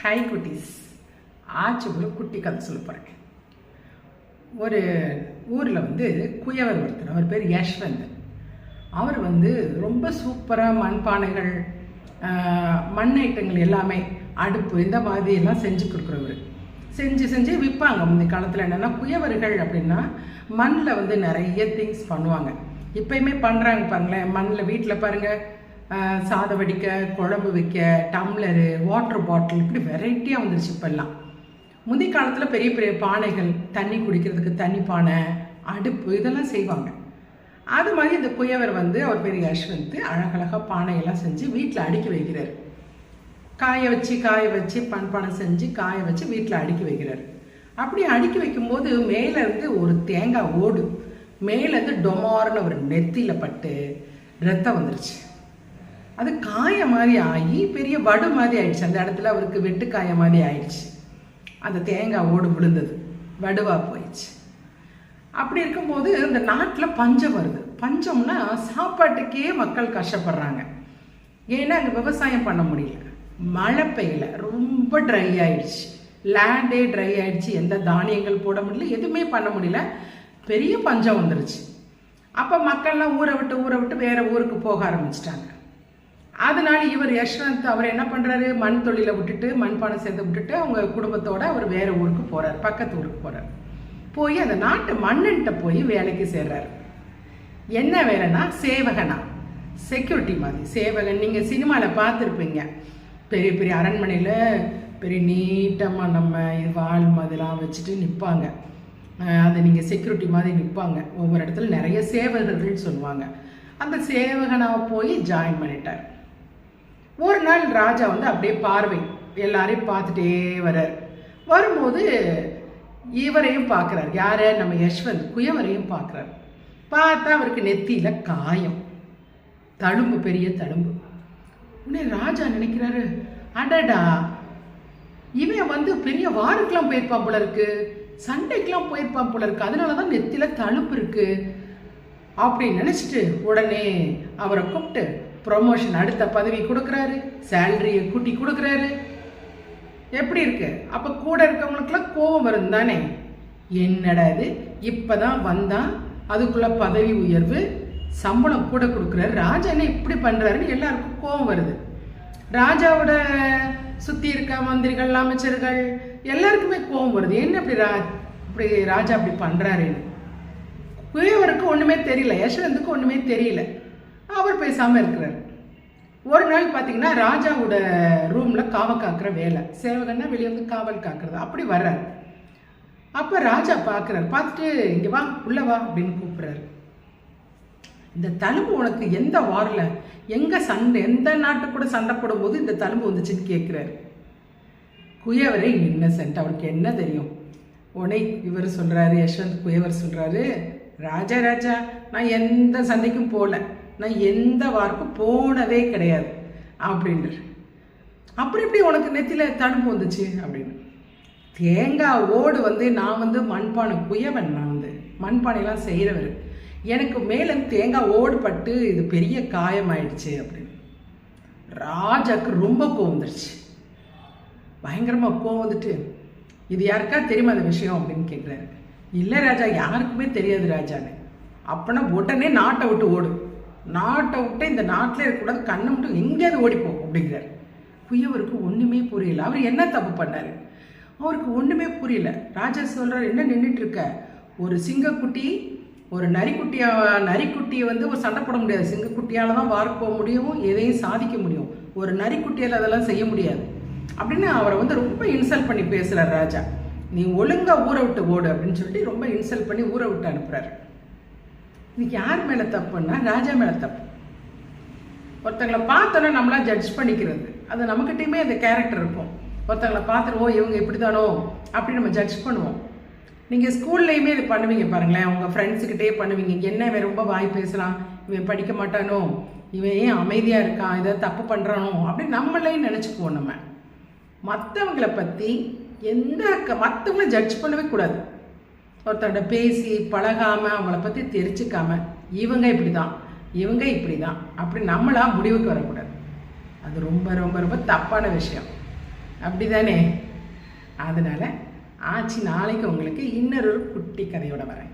Hi குட்டீஸ். ஆச்சு ஒரு குட்டி கதை சொல்ல போகிறேன் ஒரு ஊரில் வந்து குயவர் ஒருத்தர் அவர் பேர் யஷ்வந்த். அவர் வந்து ரொம்ப சூப்பராக மண்பானைகள் மண் ஐட்டங்கள் எல்லாமே அடுப்பு இந்த மாதிரி எல்லாம் செஞ்சு கொடுக்குறவர். செஞ்சு செஞ்சு விற்பாங்க முந்தைய காலத்தில் என்னென்னா குயவர்கள் அப்படின்னா மண்ணில் வந்து நிறைய திங்ஸ் பண்ணுவாங்க. இப்பயுமே பண்ணுறாங்க பாருங்களேன் மண்ணில் வீட்டில் பாருங்கள் சாதம் வடிக்க குழம்பு வைக்க டம்ளரு வாட்டர் பாட்டில் இப்படி வெரைட்டியாக வந்துருச்சு இப்போல்லாம் முந்தைய காலத்தில் பெரிய பெரிய பானைகள் தண்ணி குடிக்கிறதுக்கு தண்ணி பானை அடுப்பு இதெல்லாம் செய்வாங்க. அது மாதிரி இந்த குயவர் வந்து அவர் பெரிய யஷ்வந்த் அழகழகாக பானையெல்லாம் செஞ்சு வீட்டில் அடுக்கி வைக்கிறார். காய வச்சு காய வச்சு பண்பானை செஞ்சு காய வச்சு வீட்டில் அடுக்கி வைக்கிறார். அப்படி அடுக்கி வைக்கும்போது மேலேருந்து ஒரு தேங்காய் ஓடு. மேலேருந்து டொமார்னு ஒரு நெத்தியில் பட்டு ரத்தம் வந்துருச்சு. அது காய மாதிரி ஆகி பெரிய வடு மாதிரி ஆயிடுச்சு. அந்த இடத்துல அவருக்கு வெட்டுக்காய மாதிரி ஆயிடுச்சு. அந்த தேங்காய் ஓடு விழுந்தது. வடுவாக போயிடுச்சு. அப்படி இருக்கும்போது இந்த நாட்டில் பஞ்சம் வருது. பஞ்சம்னா சாப்பாட்டுக்கே மக்கள் கஷ்டப்படுறாங்க. ஏன்னா அங்கே விவசாயம் பண்ண முடியல. மழை பெய்யல. ரொம்ப ட்ரை ஆயிடுச்சு. லேண்டே ட்ரை ஆயிடுச்சு. எந்த தானியங்கள் போட முடியல. எதுவுமே பண்ண முடியல. பெரிய பஞ்சம் வந்துருச்சு. அப்போ மக்கள்லாம் ஊரை விட்டு ஊரை விட்டு வேற ஊருக்கு போக ஆரம்பிச்சிட்டாங்க. அதனால இவர் யஷ்வந்த் அவர் என்ன பண்ணுறாரு மண் தொழிலை விட்டுட்டு மண்பானை சேர்த்து விட்டுட்டு அவங்க குடும்பத்தோட அவர் வேற ஊருக்கு போகிறார் பக்கத்து ஊருக்கு போகிறார் போய் அந்த நாட்டு மன்னன்ட்ட போய் வேலைக்கு சேர்றாரு. என்ன வேலைன்னா சேவகனா. செக்யூரிட்டி மாதிரி. சேவகன் நீங்கள் சினிமாவில் பார்த்துருப்பீங்க. பெரிய பெரிய அரண்மனையில் பெரிய நீட்டமாக நம்ம இது மாதிரிலாம் வச்சுட்டு நிற்பாங்க அது நீங்கள் செக்யூரிட்டி மாதிரி நிற்பாங்க ஒவ்வொரு இடத்துல நிறைய சேவகர்கள் சொல்லுவாங்க. அந்த சேவகனாக போய் ஜாயின் பண்ணிட்டார். ஒரு நாள் ராஜா வந்து அப்படியே பார்வை எல்லாரையும் பார்த்துட்டே வர்றார். வரும்போது இவரையும் பார்க்குறார். யார? நம்ம யஷ்வந்த் குயவரையும் பார்க்குறார். பார்த்தா அவருக்கு நெத்தியில் காயம். தழும்பு பெரிய தழும்பு. உடனே ராஜா நினைக்கிறாரு? அடடா! இவன் வந்து பெரிய வாருக்கெல்லாம் போயிருப்பான் போல இருக்கு. சண்டைக்கெல்லாம் போயிருப்பான் போல இருக்கு. அதனால தான் நெத்தியில் தழும்பு இருக்குது அப்படின்னு நினச்சிட்டு உடனே அவரை கூப்பிட்டு ப்ரொமோஷன் அடுத்த பதவி கொடுக்குறாரு சேலரியை கூட்டி கொடுக்குறாரு. எப்படி இருக்கு? அப்போ கூட இருக்கவங்களுக்குலாம் கோபம் வரும் தானே? என்னடா இது? இப்போ தான் வந்தான் அதுக்குள்ள பதவி உயர்வு சம்பளம் கூட கொடுக்குறாரு. ராஜா என்ன இப்படி பண்ணுறாருன்னு எல்லாருக்கும் கோபம் வருது. ராஜாவோட சுற்றி இருக்க மந்திரிகள் அமைச்சர்கள் எல்லாருக்குமே கோபம் வருது. என்ன இப்படி ரா இப்படி ராஜா அப்படி பண்ணுறாருன்னு குயவருக்கு ஒன்றுமே தெரியல யஷ்வந்துக்கு ஒன்றுமே தெரியல. அவர் பேசாமல் இருக்கிறார். ஒரு நாள் பார்த்தீங்கன்னா ராஜாவோட ரூமில் காவல் காக்கிற வேலை. சேவகன்னா வெளியே வந்து காவல் காக்குறது. அப்படி வர்றார். அப்போ ராஜா பார்க்குறாரு பார்த்துட்டு இங்கே வா உள்ளே வா அப்படின்னு கூப்பிட்றாரு. இந்த தழும்பு உனக்கு எந்த வாரில் எங்கே சண்டை எந்த நாட்டு கூட சண்டை போடும்போது இந்த தழும்பு வந்துச்சுன்னு கேட்குறாரு குயவரே இன்னசென்ட் அவருக்கு என்ன தெரியும்? உனே இவர் சொல்கிறாரு யஷ்வந்த் குயவர் சொல்கிறாரு ராஜா ராஜா நான் எந்த சந்தைக்கும் போகல நான் எந்த வார்க்கும் போனதே கிடையாது. அப்படின்றார். அப்புறம் எப்படி உனக்கு நெத்தியில் தடுப்பு வந்துச்சு? அப்படின்னு. தேங்காய் ஓடு வந்து நான் வந்து மண்பானை குயவன் நான் வந்து. மண்பானைலாம் செய்கிறவர் எனக்கு மேலே தேங்காய் ஓடு பட்டு இது பெரிய காயமாயிடுச்சு அப்படின்னு. ராஜாக்கு ரொம்ப கோவம் வந்துருச்சு. பயங்கரமாக கோவம் வந்துட்டு இது யாருக்கா தெரியுமா அந்த விஷயம் அப்படின்னு கேட்குறாரு இல்லை ராஜா யாருக்குமே தெரியாது ராஜான்னு. அப்போனா உடனே நாட்டை விட்டு ஓடு. நாட்டை விட்டு இந்த நாட்டில் இருக்கக்கூடாது கண்ணை மட்டும் எங்கேயாவது ஓடிப்போம் அப்படிங்கிறார். குயவருக்கு ஒன்றுமே புரியல. அவர் என்ன தப்பு பண்ணாரு? அவருக்கு ஒன்றுமே புரியல. ராஜா சொல்கிறார் என்ன நின்றுட்டு இருக்க? ஒரு சிங்கக்குட்டி ஒரு நரிக்குட்டியா நரிக்குட்டியை வந்து ஒரு சண்டை போட முடியாது. சிங்கக்குட்டியால் தான் வார்க்கு போக முடியும் எதையும் சாதிக்க முடியும். ஒரு நரிக்குட்டியால் அதெல்லாம் செய்ய முடியாது. அப்படின்னு அவரை வந்து ரொம்ப இன்சல்ட் பண்ணி பேசுகிறார் ராஜா. நீ ஒழுங்காக ஊரை விட்டு ஓடு அப்படின்னு சொல்லிட்டு ரொம்ப இன்சல்ட் பண்ணி ஊரை விட்டு அனுப்புறாரு. இதுக்கு யார் மேலே தப்புன்னா ராஜா மேலே தப்பு. ஒருத்தங்களை பார்த்தோன்னா நம்மளா ஜட்ஜ் பண்ணிக்கிறது. அது நம்மக்கிட்டையுமே அந்த கேரக்டர் இருக்கும். ஒருத்தங்களை பார்த்துட்டு ஓ இவங்க இப்படிதானோ? அப்படின்னு நம்ம ஜட்ஜ் பண்ணுவோம். நீங்கள் ஸ்கூல்லையுமே இது பண்ணுவீங்க பாருங்களேன். உங்கள் ஃப்ரெண்ட்ஸுக்கிட்டே பண்ணுவீங்க. என்ன இவன் ரொம்ப வாய் பேசுகிறான் இவன் படிக்க மாட்டானோ? இவன் ஏன் அமைதியாக இருக்கான்? இதை தப்பு பண்ணுறானோ அப்படின்னு நம்மளையும் நினச்சிக்குவோம் நம்ம. மற்றவங்களை பற்றி எந்த க- மற்றவங்கள ஜட்ஜ் பண்ணவே கூடாது. ஒருத்தர்கிட்ட பேசி பழகாமல் அவங்கள பற்றி தெரிச்சுக்காம இவங்க இப்படி தான் இவங்க இப்படி தான் அப்படி நம்மளா முடிவுக்கு வரக்கூடாது. அது ரொம்ப ரொம்ப ரொம்ப தப்பான விஷயம். அப்படிதானே? அதனால் ஆச்சி நாளைக்கு உங்களுக்கு இன்னொரு குட்டி கதையோட வரேன்.